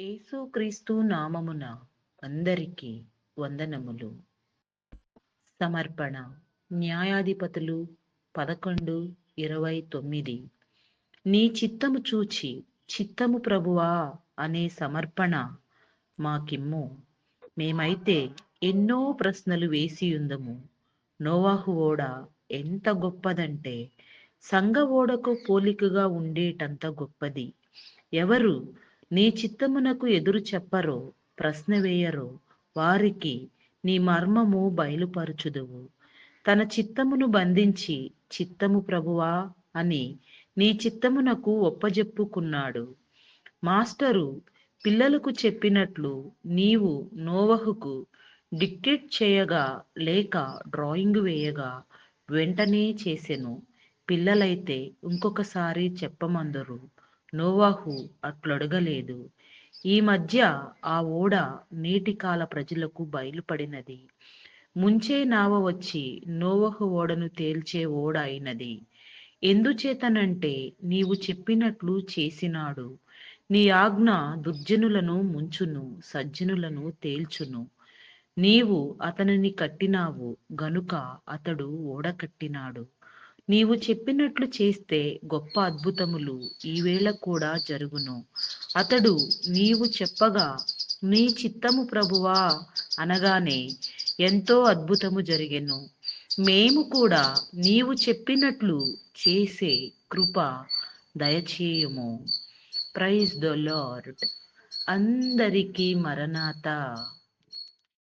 యేసుక్రీస్తు నామమున అందరికీ వందనములు. సమర్పణ న్యాయాధిపతులు పదకొండు ఇరవై తొమ్మిది. నీ చిత్తము చూచి చిత్తము ప్రభువా అనే సమర్పణ మాకిమ్ము. మేమైతే ఎన్నో ప్రశ్నలు వేసి ఉందము. నోవాహు ఓడ ఎంత గొప్పదంటే సంఘ ఓడకు పోలికగా ఉండేటంత గొప్పది. ఎవరు నీ చిత్తమునకు ఎదురు చెప్పరో ప్రశ్న వేయరో. వారికి నీ మర్మము బయలుపరచుదువు. తన చిత్తమును బంధించి చిత్తము ప్రభువా అని నీ చిత్తమునకు ఒప్పజెప్పుకున్నాడు. మాస్టరు పిల్లలకు చెప్పినట్లు నీవు నోవహుకు డిక్టేట్ చేయగా లేక డ్రాయింగ్ వేయగా వెంటనే చేసెను. పిల్లలైతే ఇంకొకసారి చెప్పమందరు. నోవాహు అట్లడగలేదు. ఈ మధ్య ఆ ఓడ నేటి కాల ప్రజలకు బయలుపడినది. ముంచే నావ వచ్చి నోవహు ఓడను తేల్చే ఓడ అయినది. ఎందుచేతనంటే నీవు చెప్పినట్లు చేసినాడు. నీ ఆజ్ఞ దుర్జనులను ముంచును సజ్జనులను తేల్చును. నీవు అతనిని కట్టినావు గనుక అతడు ఓడ కట్టినాడు. నీవు చెప్పినట్లు చేస్తే గొప్ప అద్భుతములు ఈవేళ కూడా జరుగును. అతడు నీవు చెప్పగా నీ చిత్తము ప్రభువా అనగానే ఎంతో అద్భుతము జరిగెను. మేము కూడా నీవు చెప్పినట్లు చేసే కృప దయచేయము. Praise the Lord. అందరికీ మరణాత.